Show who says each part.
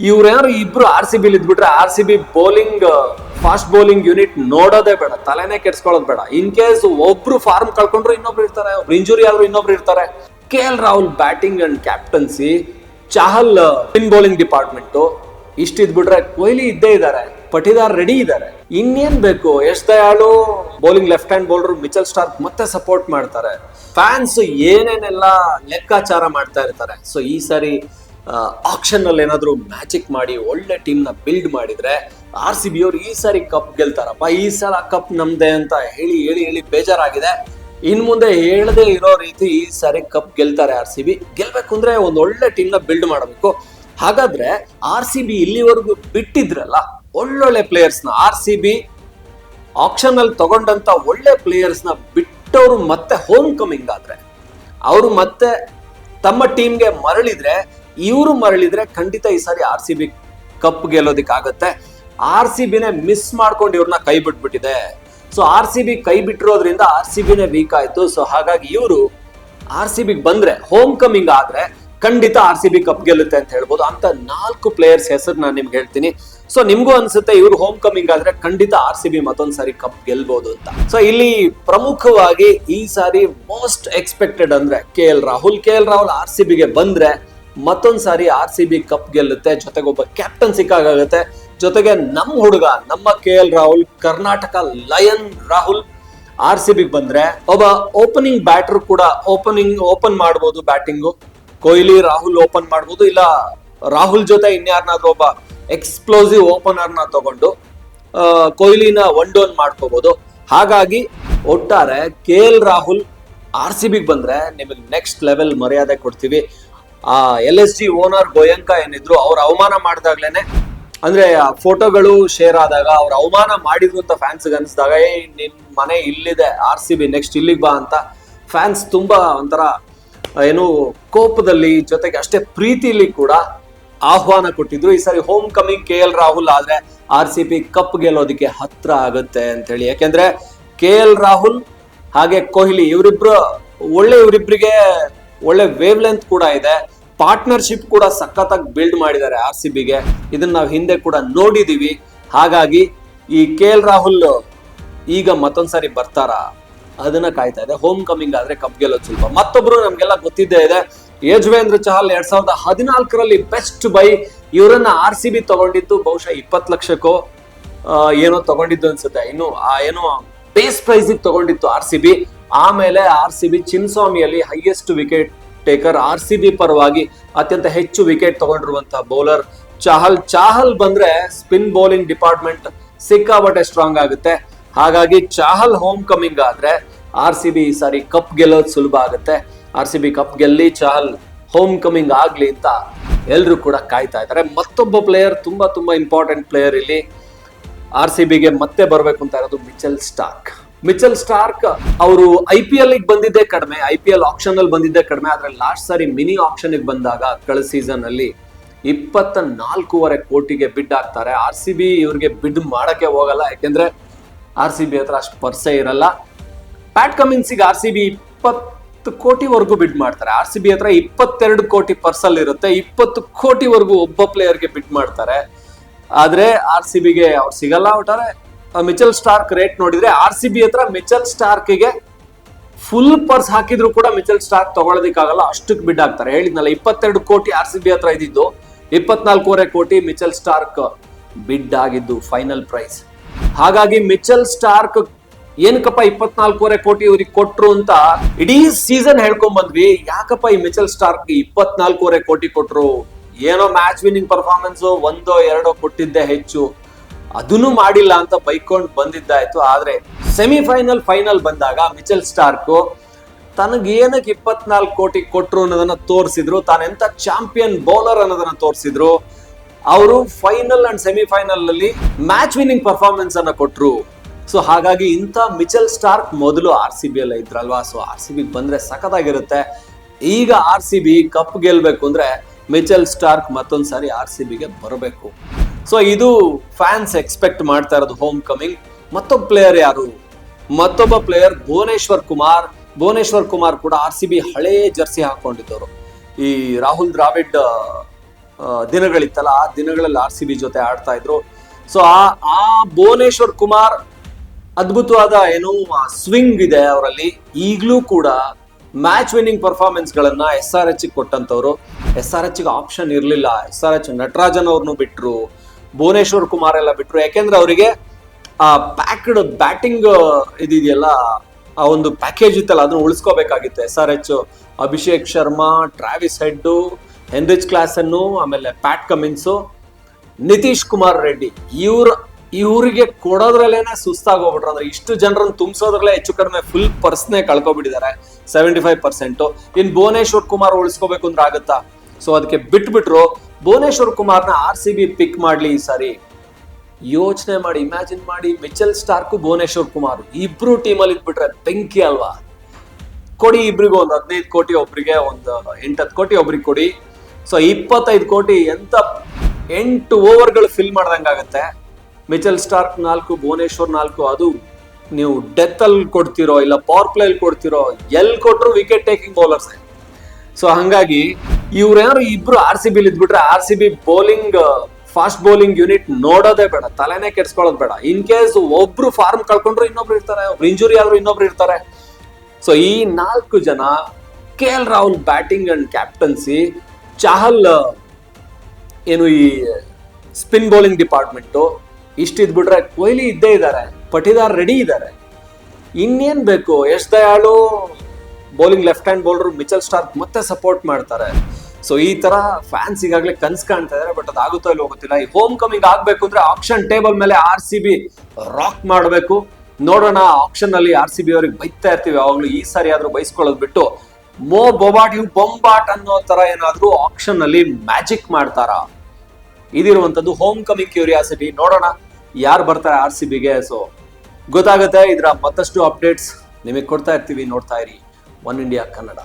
Speaker 1: ಇವ್ರೇನಾದ್ರು ಇಬ್ರು R C ಬಿಲಿ ಇದ್ಬಿಟ್ರೆ R C B bowling fast bowling unit ನೋಡೋದೇ ಬೇಡ, ತಲೆನೇ ಕೆಡ್ಸ್ಕೊಳ್ಳೋದು ಬೇಡ. ಇನ್ ಕೇಸ್ ಒಬ್ರು ಫಾರ್ಮ್ ಕಳ್ಕೊಂಡ್ರು ಇನ್ನೊಬ್ರು ಇರ್ತಾರೆ ಇಂಜುರಿ ಆದ್ರೂ ಇನ್ನೊಬ್ರು ಇರ್ತಾರೆ. K L Rahul batting and captaincy Chahal spin bowling department ಇಷ್ಟಿದ್ಬಿಟ್ರೆ Kohli ಇದ್ದೇ ಇದ್ದಾರೆ ಪಟಿದಾರ್ ರೆಡಿ ಇದ್ದಾರೆ ಇನ್ನೇನ್ ಬೇಕು? Yash Dayal bowling left hand bowler Mitchell Starc ಮತ್ತೆ ಸಪೋರ್ಟ್ ಮಾಡ್ತಾರೆ. ಫ್ಯಾನ್ಸ್ ಏನೇನೆಲ್ಲ ಲೆಕ್ಕಾಚಾರ ಮಾಡ್ತಾ ಇರ್ತಾರೆ. ಸೊ ಈ ಸಾರಿ ಆಕ್ಷನ್ ಏನಾದರೂ ಮ್ಯಾಜಿಕ್ ಮಾಡಿ ಒಳ್ಳೆ ಟೀಮ್ನ ಬಿಲ್ಡ್ ಮಾಡಿದ್ರೆ ಆರ್ ಸಿ ಬಿ ಅವ್ರು ಈ ಸಾರಿ ಕಪ್ ಗೆಲ್ತಾರಪ್ಪ, ಈ ಸಲ ಕಪ್ ನಮ್ದೆ ಅಂತ ಹೇಳಿ ಹೇಳಿ ಹೇಳಿ ಬೇಜಾರಾಗಿದೆ. ಇನ್ ಮುಂದೆ ಹೇಳದೆ ಇರೋ ರೀತಿ ಈ ಸಾರಿ ಕಪ್ ಗೆಲ್ತಾರೆ ಆರ್ ಸಿ ಬಿ ಗೆಲ್ಬೇಕು ಅಂದ್ರೆ ಒಂದು ಒಳ್ಳೆ ಟೀಮ್ನ ಬಿಲ್ಡ್ ಮಾಡಬೇಕು. ಹಾಗಾದ್ರೆ ಆರ್ ಸಿ ಬಿ ಇಲ್ಲಿವರೆಗೂ ಬಿಟ್ಟಿದ್ರಲ್ಲ, ಒಳ್ಳೊಳ್ಳೆ ಪ್ಲೇಯರ್ಸ್ನ ಆರ್ ಸಿ ಬಿ ಆಪ್ಷನ್ ಅಲ್ಲಿ ತಗೊಂಡಂತ ಒಳ್ಳೆ ಪ್ಲೇಯರ್ಸ್ನ ಬಿಟ್ಟವರು ಮತ್ತೆ ಹೋಮ್ ಕಮಿಂಗ್ ಆದ್ರೆ, ಅವರು ಮತ್ತೆ ತಮ್ಮ ಟೀಮ್ಗೆ ಮರಳಿದ್ರೆ ಇವರು ಮರಳಿದ್ರೆ ಖಂಡಿತ ಈ ಸಾರಿ ಆರ್ ಸಿ ಬಿ ಕಪ್ ಗೆಲ್ಲೋದಿಕ್ಕಾಗತ್ತೆ. ಆರ್ ಸಿ ಬಿನೇ ಮಿಸ್ ಮಾಡ್ಕೊಂಡು ಇವ್ರನ್ನ ಕೈ ಬಿಟ್ಬಿಟ್ಟಿದೆ. ಸೊ ಆರ್ ಸಿ ಬಿ ಕೈ ಬಿಟ್ಟಿರೋದ್ರಿಂದ ಆರ್ ಸಿ ಬಿನೇ ವೀಕ್ ಆಯ್ತು. ಸೊ ಹಾಗಾಗಿ ಇವರು ಆರ್ ಸಿ ಬಿಗ್ ಬಂದ್ರೆ ಹೋಮ್ ಕಮಿಂಗ್ ಆದ್ರೆ ಖಂಡಿತ ಆರ್ ಸಿ ಬಿ ಕಪ್ ಗೆಲ್ಲುತ್ತೆ ಅಂತ ಹೇಳ್ಬೋದು. ಅಂತ ನಾಲ್ಕು ಪ್ಲೇಯರ್ಸ್ ಹೆಸರು ನಾನು ನಿಮ್ಗೆ ಹೇಳ್ತೀನಿ. ಸೊ ನಿಮ್ಗೂ ಅನ್ಸುತ್ತೆ ಇವ್ರು ಹೋಮ್ ಕಮಿಂಗ್ ಆದ್ರೆ ಖಂಡಿತ ಆರ್ ಸಿ ಬಿ ಮತ್ತೊಂದ್ ಸಾರಿ ಕಪ್ ಗೆಲ್ಬಹುದು ಅಂತ. ಸೊ ಇಲ್ಲಿ ಪ್ರಮುಖವಾಗಿ ಈ ಸಾರಿ ಮೋಸ್ಟ್ ಎಕ್ಸ್ಪೆಕ್ಟೆಡ್ ಅಂದ್ರೆ K L Rahul. K L Rahul R C ಬಿಗೆ ಬಂದ್ರೆ ಮತ್ತೊಂದ್ ಸಾರಿ ಆರ್ ಸಿ ಬಿ ಕಪ್ ಗೆಲ್ಲುತ್ತೆ ಜೊತೆಗೆ ಒಬ್ಬ ಕ್ಯಾಪ್ಟನ್ ಸಿಕ್ಕಾಗುತ್ತೆ ಜೊತೆಗೆ ನಮ್ಮ ಹುಡುಗ, ನಮ್ಮ K L Rahul, Karnataka lion Rahul R C big ಬಂದ್ರೆ ಒಬ್ಬ ಓಪನಿಂಗ್ ಬ್ಯಾಟರ್ ಕೂಡ ಓಪನಿಂಗ್ ಓಪನ್ ಮಾಡ್ಬೋದು ಬ್ಯಾಟಿಂಗು ಕೊಹ್ಲಿ, ರಾಹುಲ್ ಓಪನ್ ಮಾಡ್ಬೋದು, ಇಲ್ಲ ರಾಹುಲ್ ಜೊತೆ ಇನ್ಯಾರನ್ನಾದ್ರೂ ಒಬ್ಬ ಎಕ್ಸ್ಪ್ಲೋಸಿವ್ ಓಪನರ್ನ ತಗೊಂಡು ಕೊಹ್ಲಿನ ಒನ್ ಡೌನ್ ಮಾಡ್ಕೋಬಹುದು ಹಾಗಾಗಿ ಒಟ್ಟಾರೆ K L Rahul R C big ಬಂದ್ರೆ ನಿಮಗೆ ನೆಕ್ಸ್ಟ್ ಲೆವೆಲ್ ಮರ್ಯಾದೆ ಕೊಡ್ತೀವಿ. ಆ L S G owner Goenka ಏನಿದ್ರು ಅವ್ರ ಅವಮಾನ ಮಾಡಿದಾಗ್ಲೇನೆ, ಅಂದ್ರೆ ಆ ಫೋಟೋಗಳು ಶೇರ್ ಆದಾಗ ಅವ್ರ ಅವಮಾನ ಮಾಡಿದ್ರು ಅಂತ ಫ್ಯಾನ್ಸ್ ಅನಿಸಿದಾಗ, ಏ ನಿನ್ ಮನೆ ಇಲ್ಲಿದೆ ಆರ್ ಸಿ ಬಿ ನೆಕ್ಸ್ಟ್ ಇಲ್ಲಿಗೆ ಬಾ ಅಂತ ಫ್ಯಾನ್ಸ್ ತುಂಬಾ ಒಂಥರ, ಏನು ಕೋಪದಲ್ಲಿ ಜೊತೆಗೆ ಅಷ್ಟೇ ಪ್ರೀತಿಲಿ ಕೂಡ ಆಹ್ವಾನ ಕೊಟ್ಟಿದ್ರು. ಈ ಸಾರಿ home coming K L Rahul ಆದ್ರೆ ಆರ್ ಸಿ ಪಿ ಕಪ್ ಗೆಲ್ಲೋದಕ್ಕೆ ಹತ್ರ ಆಗುತ್ತೆ ಅಂತ ಹೇಳಿ ಯಾಕೆಂದ್ರೆ ಕೆ ಎಲ್ ರಾಹುಲ್ ಹಾಗೆ ಕೊಹ್ಲಿ ಇವರಿಬ್ರು ಒಳ್ಳೆ ಇವರಿಬ್ರಿಗೆ ಒಳ್ಳೆ ವೇವ್ ಲೆಂತ್ ಕೂಡ ಇದೆ. ಪಾರ್ಟ್ನರ್ಶಿಪ್ ಕೂಡ ಸಖತ್ತಾಗಿ ಬಿಲ್ಡ್ ಮಾಡಿದ್ದಾರೆ ಆರ್ ಸಿ ಬಿಗೆ. ಇದನ್ನ ನಾವು ಹಿಂದೆ ಕೂಡ ನೋಡಿದೀವಿ. ಹಾಗಾಗಿ ಈ ಕೆ ಎಲ್ ರಾಹುಲ್ ಈಗ ಮತ್ತೊಂದ್ಸರಿ ಬರ್ತಾರಾ? ಅದನ್ನ ಕಾಯ್ತಾ ಇದೆ. ಹೋಮ್ ಕಮಿಂಗ್ ಆದ್ರೆ ಕಪ್ ಗೆಲ್ಲೋದು ಸ್ವಲ್ಪ. ಮತ್ತೊಬ್ರು ನಮ್ಗೆಲ್ಲ ಗೊತ್ತಿದ್ದೇ ಇದೆ. ಯಜ್ವೇಂದ್ರ ಚಹಲ್ ಎರಡ್ ಸಾವಿರದ ಹದಿನಾಲ್ಕರಲ್ಲಿ ಬೆಸ್ಟ್ ಬೈ ಇವರನ್ನ ಆರ್ ಸಿ ಬಿ ತಗೊಂಡಿದ್ದು ಬಹುಶಃ ಇಪ್ಪತ್ತು ಲಕ್ಷಕ್ಕೂ ಏನೋ ತಗೊಂಡಿದ್ದು ಅನ್ಸುತ್ತೆ. ಇನ್ನು ಆ, ಏನೋ ಬೇಸ್ ಪ್ರೈಸ್ ತಗೊಂಡಿತ್ತು ಆರ್ ಸಿ ಬಿ. ಆಮೇಲೆ R C B ಚಿನ್ಸ್ವಾಮಿಯಲ್ಲಿ highest wicket taker R C B ಪರವಾಗಿ ಅತ್ಯಂತ ಹೆಚ್ಚು ವಿಕೆಟ್ ತಗೊಂಡಿರುವಂತಹ ಬೌಲರ್ ಚಾಹಲ್. ಚಾಹಲ್ ಬಂದ್ರೆ ಸ್ಪಿನ್ ಬೌಲಿಂಗ್ ಡಿಪಾರ್ಟ್ಮೆಂಟ್ ಸಿಕ್ಕಾಪಟ್ಟೆ ಸ್ಟ್ರಾಂಗ್ ಆಗುತ್ತೆ. ಹಾಗಾಗಿ ಚಾಹಲ್ ಹೋಮ್ ಕಮಿಂಗ್ ಆದ್ರೆ ಆರ್ ಸಿ ಬಿ ಈ ಸಾರಿ ಕಪ್ ಗೆಲ್ಲೋದು ಸುಲಭ ಆಗುತ್ತೆ. ಆರ್ ಸಿ ಬಿ ಕಪ್ ಗೆಲ್ಲಿ ಚಾಹಲ್ ಹೋಮ್ ಕಮಿಂಗ್ ಆಗ್ಲಿ ಅಂತ ಎಲ್ರು ಕೂಡ ಕಾಯ್ತಾ ಇದ್ದಾರೆ. ಮತ್ತೊಬ್ಬ ಪ್ಲೇಯರ್, ತುಂಬಾ ತುಂಬಾ ಇಂಪಾರ್ಟೆಂಟ್ ಪ್ಲೇಯರ್ ಇಲ್ಲಿ ಆರ್ ಸಿ ಬಿಗೆ ಮತ್ತೆ ಬರಬೇಕು ಅಂತ ಇರೋದು ಮಿಚಲ್ ಸ್ಟಾರ್ಕ್. ಮಿಚಲ್ ಸ್ಟಾರ್ಕ್ ಅವರು ಐ ಪಿ ಎಲ್ ಬಂದಿದ್ದೇ ಕಡಿಮೆ, ಐ ಪಿ ಎಲ್ ಆಪ್ಷನ್ ಅಲ್ಲಿ ಬಂದಿದ್ದೇ ಕಡಿಮೆ, ಆದ್ರೆ ಲಾಸ್ಟ್ ಸಾರಿ ಮಿನಿ ಆಪ್ಷನ್ ಬಂದಾಗ ಕಳೆದ ಸೀಸನ್ ಅಲ್ಲಿ ಇಪ್ಪತ್ತ ನಾಲ್ಕೂವರೆ ಕೋಟಿಗೆ ಬಿಡ್ ಆಗ್ತಾರೆ ಆರ್ ಸಿ ಬಿ ಇವ್ರಿಗೆ ಬಿಡ್ ಮಾಡಕ್ಕೆ ಹೋಗಲ್ಲ, ಯಾಕೆಂದ್ರೆ ಆರ್ ಸಿ ಬಿ ಹತ್ರ ಅಷ್ಟು ಪರ್ಸೆ ಇರಲ್ಲ. ಪ್ಯಾಟ್ ಕಮಿನ್ಸಿಗೆ ಆರ್ ಸಿ ಬಿ ಇಪ್ಪತ್ತು ಕೋಟಿವರೆಗೂ ಬಿಡ್ ಮಾಡ್ತಾರೆ. ಆರ್ ಸಿ ಬಿ ಹತ್ರ ಇಪ್ಪತ್ತೆರಡು ಕೋಟಿ ಪರ್ಸಲ್ ಇರುತ್ತೆ, ಇಪ್ಪತ್ತು ಕೋಟಿವರೆಗೂ ಒಬ್ಬ ಪ್ಲೇಯರ್ಗೆ ಬಿಡ್ ಮಾಡ್ತಾರೆ. ಆದ್ರೆ ಆರ್ ಸಿ ಬಿಗೆ ಅವ್ರು ಸಿಗಲ್ಲ, ಒಟ್ಟಾರೆ ಮಿಚಲ್ ಸ್ಟಾರ್ಕ್ ರೇಟ್ ನೋಡಿದ್ರೆ ಆರ್ ಸಿ ಬಿ ಹತ್ರ ಮಿಚಲ್ ಸ್ಟಾರ್ಕ್ಗೆ ಫುಲ್ ಪರ್ಸ್ ಹಾಕಿದ್ರು ಕೂಡ ಮಿಚಲ್ ಸ್ಟಾರ್ಕ್ ತಗೊಳ್ಳೋದಕ್ಕಾಗಲ್ಲ ಅಷ್ಟಕ್ಕೆ ಬಿಡ್ ಆಗ್ತಾರೆ ಹೇಳಿದ್ನಲ್ಲ, ಇಪ್ಪತ್ತೆರಡು ಕೋಟಿ ಆರ್ ಸಿ ಬಿ ಹತ್ರ ಇದ್ದಿದ್ದು, ಇಪ್ಪತ್ನಾಲ್ಕೂವರೆ ಕೋಟಿ ಮಿಚಲ್ ಸ್ಟಾರ್ಕ್ ಬಿಡ್ ಆಗಿದ್ದು ಫೈನಲ್ ಪ್ರೈಸ್ ಹಾಗಾಗಿ ಮಿಚಲ್ ಸ್ಟಾರ್ಕ್ ಏನಕ್ಕಪ್ಪ ಇಪ್ಪತ್ನಾಲ್ಕೂವರೆ ಕೋಟಿ ಇವ್ರಿಗೆ ಕೊಟ್ರು ಅಂತ ಇಡೀ ಸೀಸನ್ ಹೇಳ್ಕೊಂಡ್ ಬಂದ್ವಿ ಯಾಕಪ್ಪ ಈ ಮಿಚಲ್ ಸ್ಟಾರ್ಕ್ ಇಪ್ಪತ್ನಾಲ್ಕೂವರೆ ಕೋಟಿ ಕೊಟ್ರು? ಏನೋ ಮ್ಯಾಚ್ ವಿನ್ನಿಂಗ್ ಪರ್ಫಾರ್ಮೆನ್ಸ್ ಒಂದೋ ಎರಡೋ ಕೊಟ್ಟಿದ್ದೆ ಹೆಚ್ಚು. ಅದನ್ನು ಮಾಡಿಲ್ಲ ಅಂತ ಬೈಕೊಂಡು ಬಂದಿದ್ದಾಯ್ತು. ಆದ್ರೆ ಸೆಮಿಫೈನಲ್ ಫೈನಲ್ ಬಂದಾಗ ಮಿಚಲ್ ಸ್ಟಾರ್ಕು ತನಗೇನಕ್ಕೆ ಇಪ್ಪತ್ನಾಲ್ಕು ಕೋಟಿ ಕೊಟ್ರು ಅನ್ನೋದನ್ನ ತೋರಿಸಿದ್ರು. ತಾನೆಂತ ಚಾಂಪಿಯನ್ ಬೌಲರ್ ಅನ್ನೋದನ್ನ ತೋರಿಸಿದ್ರು. ಅವರು ಫೈನಲ್ ಅಂಡ್ ಸೆಮಿಫೈನಲ್ ಅಲ್ಲಿ ಮ್ಯಾಚ್ ವಿನ್ನಿಂಗ್ ಪರ್ಫಾರ್ಮೆನ್ಸ್ ಅನ್ನ ಕೊಟ್ರು. ಸೊ ಹಾಗಾಗಿ ಇಂಥ ಮಿಚಲ್ ಸ್ಟಾರ್ಕ್ ಮೊದಲು ಆರ್ ಸಿ ಬಿ ಎಲ್ಲ ಇದ್ರಲ್ವಾ? ಸೊ ಆರ್ ಸಿ ಬಿ ಬಂದ್ರೆ ಸಖತ್ತಾಗಿರುತ್ತೆ. ಈಗ ಆರ್ ಸಿ ಬಿ ಕಪ್ ಗೆಲ್ಬೇಕು ಅಂದ್ರೆ ಮಿಚಲ್ ಸ್ಟಾರ್ಕ್ ಮತ್ತೊಂದ್ಸಾರಿ ಆರ್ ಸಿ ಬಿಗೆ ಬರಬೇಕು. ಸೊ ಇದು ಫ್ಯಾನ್ಸ್ ಎಕ್ಸ್ಪೆಕ್ಟ್ ಮಾಡ್ತಾ ಇರೋದು ಹೋಮ್ ಕಮಿಂಗ್ ಮತ್ತೊಬ್ಬ ಪ್ಲೇಯರ್ ಯಾರು? ಮತ್ತೊಬ್ಬ ಪ್ಲೇಯರ್ ಭುವನೇಶ್ವರ್ ಕುಮಾರ್. ಭುವನೇಶ್ವರ್ ಕುಮಾರ್ ಕೂಡ ಆರ್ ಸಿ ಬಿ ಹಳೇ ಜರ್ಸಿ ಹಾಕೊಂಡಿದ್ದವರು. ಈ ರಾಹುಲ್ ದ್ರಾವಿಡ್ ದಿನಗಳಿತ್ತಲ್ಲ, ಆ ದಿನಗಳಲ್ಲಿ ಆರ್ ಸಿ ಬಿ ಜೊತೆ ಆಡ್ತಾ ಇದ್ರು. ಸೊ ಆ ಆ ಭುವನೇಶ್ವರ್ ಕುಮಾರ್ ಅದ್ಭುತವಾದ ಏನು ಸ್ವಿಂಗ್ ಇದೆ ಅವರಲ್ಲಿ. ಈಗಲೂ ಕೂಡ ಮ್ಯಾಚ್ ವಿನ್ನಿಂಗ್ ಪರ್ಫಾರ್ಮೆನ್ಸ್ ಗಳನ್ನ ಎಸ್ ಆರ್ ಎಚ್ ಕೊಟ್ಟಂತವ್ರು. ಎಸ್ ಆರ್ ಎಚ್ ಆಪ್ಷನ್ ಇರಲಿಲ್ಲ. ಎಸ್ ಆರ್ ಎಚ್ ನಟರಾಜನ್ ಅವ್ರನ್ನು ಬಿಟ್ರು. ಭುವನೇಶ್ವರ್ ಕುಮಾರ್ ಎಲ್ಲ ಬಿಟ್ರು. ಯಾಕೆಂದ್ರೆ ಅವರಿಗೆ ಆ ಪ್ಯಾಕ್ಡ್ ಬ್ಯಾಟಿಂಗ್ ಇದಿದೆಯಲ್ಲ, ಆ ಒಂದು ಪ್ಯಾಕೇಜ್ ಇತ್ತಲ್ಲ, ಅದನ್ನ ಉಳಿಸ್ಕೋಬೇಕಾಗಿತ್ತು. S R H Abhishek Sharma Travis Head Heinrich Klaasen ಆಮೇಲೆ ಪ್ಯಾಟ್ ಕಮಿನ್ಸು ನಿತೀಶ್ ಕುಮಾರ್ ರೆಡ್ಡಿ. ಇವ್ರ, ಇವರಿಗೆ ಕೊಡೋದ್ರಲ್ಲೇನೆ ಸುಸ್ತಾಗೋಗ್ಬಿಟ್ರು. ಅಂದ್ರೆ ಇಷ್ಟು ಜನರನ್ನು ತುಂಬಿಸೋದ್ರಲ್ಲೇ ಹೆಚ್ಚು ಕಡಿಮೆ ಫುಲ್ ಪರ್ಸ್ನೇ ಕಳ್ಕೊಬಿಟ್ಟಿದ್ದಾರೆ. Seventy five percent in Bhuvneshwar Kumar ಉಳಿಸ್ಕೋಬೇಕು ಅಂದ್ರೆ ಆಗುತ್ತಾ? ಸೊ ಅದಕ್ಕೆ ಬಿಟ್ಬಿಟ್ರು. ಭುವನೇಶ್ವರ್ ಕುಮಾರ್ನ ಆರ್ ಸಿ ಬಿ ಪಿಕ್ ಮಾಡ್ಲಿ ಈ ಸಾರಿ. ಯೋಚನೆ ಮಾಡಿ ಇಮ್ಯಾಜಿನ್ ಮಾಡಿ, ಮಿಚಲ್ ಸ್ಟಾರ್ಕು, ಭುವನೇಶ್ವರ್ ಕುಮಾರ್. ಇಬ್ರು ಟೀಮಲ್ಲಿ ಇದ್ಬಿಟ್ರೆ ಬೆಂಕಿ ಅಲ್ವಾ? ಕೊಡಿ ಇಬ್ರಿಗೂ ಒಂದು ಹದಿನೈದು ಕೋಟಿ ಒಬ್ರಿಗೆ, ಒಂದು ಎಂಟತ್ತು ಕೋಟಿ ಒಬ್ರಿಗೆ ಕೊಡಿ. ಸೊ ಇಪ್ಪತ್ತೈದು ಕೋಟಿ ಎಂತ ಎಂಟು ಓವರ್ಗಳು ಫಿಲ್ ಮಾಡ್ದಂಗಾಗತ್ತೆ ಮಿಚಲ್ ಸ್ಟಾರ್ಕ್ ನಾಲ್ಕು, ಭುವನೇಶ್ವರ್ ನಾಲ್ಕು, ಅದು ನೀವು ಡೆತ್ ಅಲ್ಲಿ ಕೊಡ್ತಿರೋ ಇಲ್ಲ ಪವರ್ ಪ್ಲೇ ಅಲ್ಲಿ ಕೊಡ್ತಿರೋ ಎಲ್ಲಿ ಕೊಟ್ಟರು ವಿಕೆಟ್ ಟೇಕಿಂಗ್ ಬೌಲರ್ಸ್ ಸೊ ಹಂಗಾಗಿ ಇವ್ರೇನಾದ್ರು ಇಬ್ರು ಆರ್ ಸಿ ಬಿಲ್ ಇದ್ಬಿಟ್ರೆ R C B bowling fast bowling unit ನೋಡೋದೇ ಬೇಡ, ತಲೆನೇ ಕೆಡ್ಸ್ಕೊಳ್ಳೋದು ಬೇಡ. ಇನ್ ಕೇಸ್ ಒಬ್ರು ಫಾರ್ಮ್ ಕಳ್ಕೊಂಡ್ರು ಇನ್ನೊಬ್ರು ಇರ್ತಾರೆ, ಒಬ್ರು ಇಂಜುರಿ ಆದ್ರೂ ಇನ್ನೊಬ್ರು ಇರ್ತಾರೆ. ಸೊ ಈ ನಾಲ್ಕು ಜನ K L Rahul batting and captaincy Chahal ಏನು ಈ ಸ್ಪಿನ್ ಬೌಲಿಂಗ್ ಡಿಪಾರ್ಟ್ಮೆಂಟು ಇಷ್ಟಿದ್ಬಿಟ್ರೆ ಕೊಹ್ಲಿ ಇದ್ದೇ ಇದ್ದಾರೆ ಪಟಿದಾರ್ ರೆಡಿ ಇದ್ದಾರೆ. ಇನ್ನೇನ್ ಬೇಕು? Yash Dayal bowling left hand bowler Mitchell Starc ಮತ್ತೆ ಸಪೋರ್ಟ್ ಮಾಡ್ತಾರೆ. ಸೊ ಈ ತರ ಫ್ಯಾನ್ಸ್ ಈಗಾಗಲೇ ಕನ್ಸ್ ಕಾಣ್ತಾ ಇದಾರೆ ಬಟ್ ಅದಾಗುತ್ತೋ ಇಲ್ಲೋ ಗೊತ್ತಿಲ್ಲ. ಈ ಹೋಮ್ ಕಮಿಂಗ್ ಆಗ್ಬೇಕು ಅಂದ್ರೆ ಆಕ್ಷನ್ ಟೇಬಲ್ ಮೇಲೆ ಆರ್ ಸಿ ಬಿ ರಾಕ್ ಮಾಡಬೇಕು. ನೋಡೋಣ ಆಕ್ಷನ್ ಅಲ್ಲಿ ಆರ್ ಸಿ ಬಿ ಅವ್ರಿಗೆ ಬೈತಾ ಇರ್ತೀವಿ. ಯಾವಾಗ್ಲೂ ಈ ಸಾರಿ ಆದ್ರೂ ಬೈಸ್ಕೊಳ್ಳೋದು ಬಿಟ್ಟು ಮೋ ಬೊಬಾಟ್ ಯು ಬೊಂಬಾಟ್ ಅನ್ನೋ ತರ ಏನಾದ್ರೂ ಆಕ್ಷನ್ ಅಲ್ಲಿ ಮ್ಯಾಜಿಕ್ ಮಾಡ್ತಾರಾ? ಇದಿರುವಂತದ್ದು ಹೋಮ್ ಕಮಿಂಗ್ ಕ್ಯೂರಿಯಾಸಿಟಿ ನೋಡೋಣ, ಯಾರು ಬರ್ತಾರೆ ಆರ್ ಸಿ ಬಿಗೆ ಸೊ ಗೊತ್ತಾಗುತ್ತೆ, ಇದರ ಮತ್ತಷ್ಟು ಅಪ್ಡೇಟ್ಸ್ ನಿಮಗೆ ಕೊಡ್ತಾ ಇರ್ತೀವಿ. ನೋಡ್ತಾ ಇರಿ. One India Kannada.